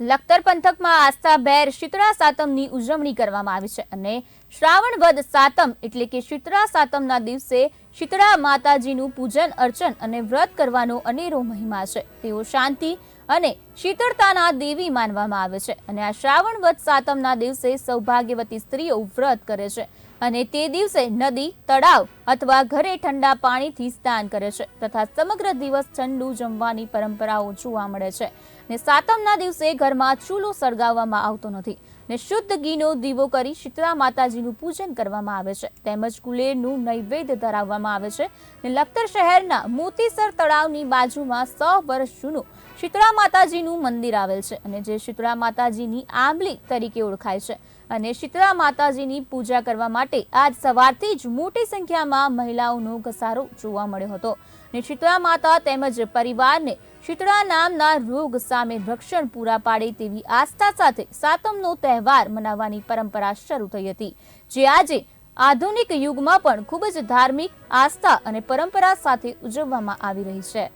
લખતર પંથકમાં આસ્થાભેર શીતળા સાતમની ઉજવણી કરવામાં આવી છે અને શ્રાવણ વદ સાતમ એટલે કે શીતળા સાતમના દિવસે શીતળા માતાજીનું પૂજન અર્ચન અને વ્રત કરવાનો અનેરો મહિમા છે. તેઓ શાંતિ અને શીતળતાના દેવી માનવામાં આવે છે. અને આ શ્રાવણ વત સાતમના દિવસે સૌભાગ્યવતી સ્ત્રીઓ વ્રત કરે છે. અને તે દિવસે નદી, તળાવ અથવા ઘરે ઠંડા પાણીથી સ્નાન કરે છે તથા સમગ્ર દિવસ ઠંડુ જમવાની પરંપરાઓ જોવા મળે છે. ને સાતમના દિવસે ઘરમાં ચૂલો સળગાવવામાં આવતો નથી. ને શુદ્ધ ઘીનો દીવો કરી શીતળા માતાજીનું પૂજન કરવામાં આવે છે. તેમજ કુલેરનું નૈવેદ્ય ધરાવવામાં આવે છે. ને લખતર શહેરના મોતીસર તળાવની બાજુમાં સો વર્ષ જૂનું શીતળા માતાજીનું મંદિર આવેલ છે અને જે શીતળા માતાજીની આંબલી તરીકે ઓળખાય છે. અને શીતળા માતાજીની પૂજા કરવા માટે આજ સવારથી જ મોટી સંખ્યામાં મહિલાઓનો ઘસારો જોવા મળ્યો હતો. ને શીતળા માતા તેમજ પરિવારને શીતળા નામના રોગ સામે રક્ષણ પૂરા પાડે તેવી આસ્થા સાથે સાતમનો તહેવાર મનાવવાની પરંપરા શરૂ થઈ હતી. જે આજે આધુનિક યુગમાં પણ ખૂબ જ ધાર્મિક આસ્થા અને પરંપરા સાથે ઉજવવામાં આવી રહી છે.